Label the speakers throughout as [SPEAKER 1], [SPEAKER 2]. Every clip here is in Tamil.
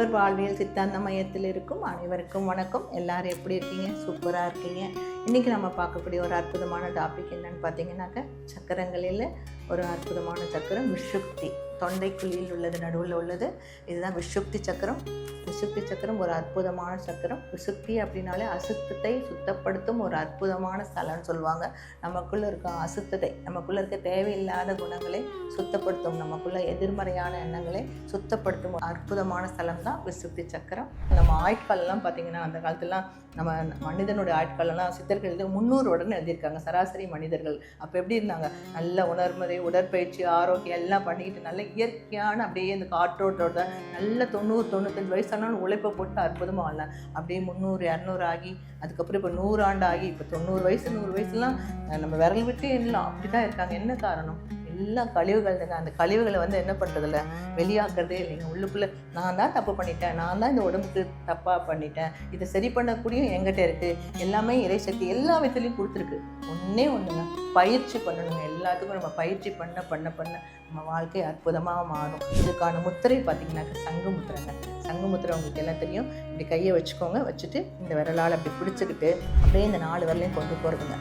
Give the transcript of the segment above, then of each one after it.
[SPEAKER 1] சூப்பர் வாழ்வியல் சித்தாந்த மையத்தில் இருக்கும் அனைவருக்கும் வணக்கம். எல்லாரும் எப்படி இருக்கீங்க? சூப்பராக இருக்கீங்க. இன்றைக்கி நம்ம பார்க்கக்கூடிய ஒரு அற்புதமான டாபிக் என்னன்னு பார்த்தீங்கன்னாக்க சக்கரங்களில் ஒரு அற்புதமான சக்கரம் விஷுக்தி தொண்டைக்குழியில் உள்ளது நடுவில் உள்ளது. இதுதான் விஷுக்தி சக்கரம். விசுக்தி சக்கரம் ஒரு அற்புதமான சக்கரம். விசுக்தி அப்படின்னாலே அசுத்தத்தை சுத்தப்படுத்தும் ஒரு அற்புதமான ஸ்தலம்னு சொல்லுவாங்க. நமக்குள்ளே இருக்க அசுத்தத்தை நமக்குள்ளே இருக்க தேவையில்லாத குணங்களை சுத்தப்படுத்தும். நமக்குள்ள எதிர்மறையான எண்ணங்களை சுத்தப்படுத்தும் அற்புதமான ஸ்தலம் தான் விசுக்தி சக்கரம். நம்ம ஆட்கள்லாம் பார்த்திங்கன்னா அந்த காலத்துலலாம் நம்ம மனிதனுடைய ஆட்களெல்லாம் சித்தர்கள் முந்நூறு உடனே எழுதியிருக்காங்க. சராசரி மனிதர்கள். அப்போ எப்படி இருந்தாங்க? நல்ல உணர்முறை உடற்பயிற்சி ஆரோக்கியம் எல்லாம் பண்ணிக்கிட்டு நல்ல இயற்கையான அப்படியே இந்த காற்றோட்டோட நல்ல தொண்ணூறு தொண்ணூத்தஞ்சு வயசானாலும் உழைப்பை போட்டு அற்புதமாக வாழலாம். அப்படியே முந்நூறு இரநூறு ஆகி அதுக்கப்புறம் இப்போ நூறாண்டு ஆகி இப்போ தொண்ணூறு வயசு நூறு வயசுலாம் நம்ம விரல் விட்டு எல்லாம் அப்படி தான் இருக்காங்க. என்ன காரணம்? எல்லாம் கழிவுகள் அந்த கழிவுகளை வந்து என்ன பண்ணுறதில்ல வெளியாக்குறதே இல்லைங்க உள்ளுக்குள்ளே நான் தான் தப்பு பண்ணிட்டேன். நான் தான் இந்த உடம்புக்கு தப்பாக பண்ணிட்டேன். இதை சரி பண்ணக்கூடிய எங்கிட்ட இருக்குது எல்லாமே இறைசக்தி எல்லா விதத்துலையும் கொடுத்துருக்கு. ஒன்றே ஒன்றுங்க பயிற்சி பண்ணணுங்க. எல்லாத்துக்கும் நம்ம பயிற்சி பண்ண பண்ண பண்ண நம்ம வாழ்க்கை அற்புதமாக மாறும். இதுக்கான முத்திரை பார்த்தீங்கன்னாக்கா சங்கு முத்திரைங்க. சங்கு முத்திரை உங்களுக்கு எல்லாம் தெரியும். இப்படி கையை வச்சுக்கோங்க. வச்சுட்டு இந்த விரலால் அப்படி பிடிச்சிக்கிட்டு அப்படியே இந்த நாலு விரலையும் கொண்டு போகிறதுங்க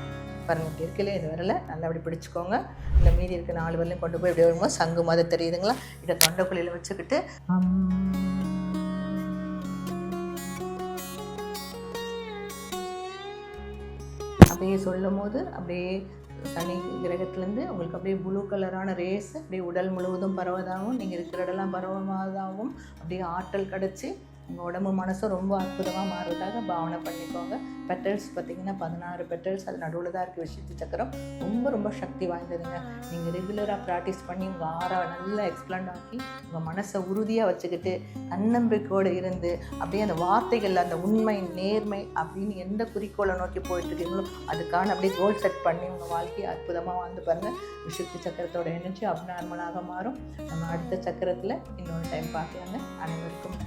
[SPEAKER 1] பாருங்க இப்படி இருக்கல இது வரல. நல்லா அப்படி பிடிச்சிக்கோங்க. இந்த மீதி இருக்க நாலு வரலையும் கொண்டு போய் இப்படி வரும்போது சங்கு மாதிரி தெரியுதுங்களா? இதை தொண்டைக்குழியில் வச்சுக்கிட்டு அப்படியே சொல்லும் போது அப்படியே சனி கிரகத்துலேருந்து உங்களுக்கு அப்படியே ப்ளூ கலரான ரேஸ் அப்படியே உடல் முழுவதும் பரவதாகவும் நீங்கள் இருக்கிற இடம்லாம் பரவதாகவும் அப்படியே ஆற்றல் கிடச்சி உங்கள் உடம்பு மனசும் ரொம்ப அற்புதமாக மாறுவதாக பாவனை பண்ணிக்கோங்க. பெட்டல்ஸ் பார்த்தீங்கன்னா பதினாறு பெட்டல்ஸ் அது நடுவில் தான் இருக்குது விஷயத்து சக்கரம். ரொம்ப ரொம்ப சக்தி வாய்ந்ததுங்க. நீங்கள் ரெகுலராக ப்ராக்டிஸ் பண்ணி உங்கள் ஆறா நல்லா எக்ஸ்பிளண்ட் ஆக்கி உங்கள் மனசை உறுதியாக வச்சுக்கிட்டு தன்னம்பிக்கையோடு இருந்து அப்படியே அந்த வார்த்தைகள் அந்த உண்மை நேர்மை அப்படின்னு எந்த குறிக்கோளை நோக்கி போயிட்டுருக்கீங்களோ அதுக்கான அப்படியே கோல் செட் பண்ணி உங்கள் வாழ்க்கையை அற்புதமாக வாழ்ந்து பாருங்கள் விஷுக்தி சக்கரத்தோட எனர்ஜி அப்நார்மலாக மாறும். நம்ம அடுத்த சக்கரத்தில் இன்னொரு டைம் பார்க்கலாங்க. அனைவருக்கும்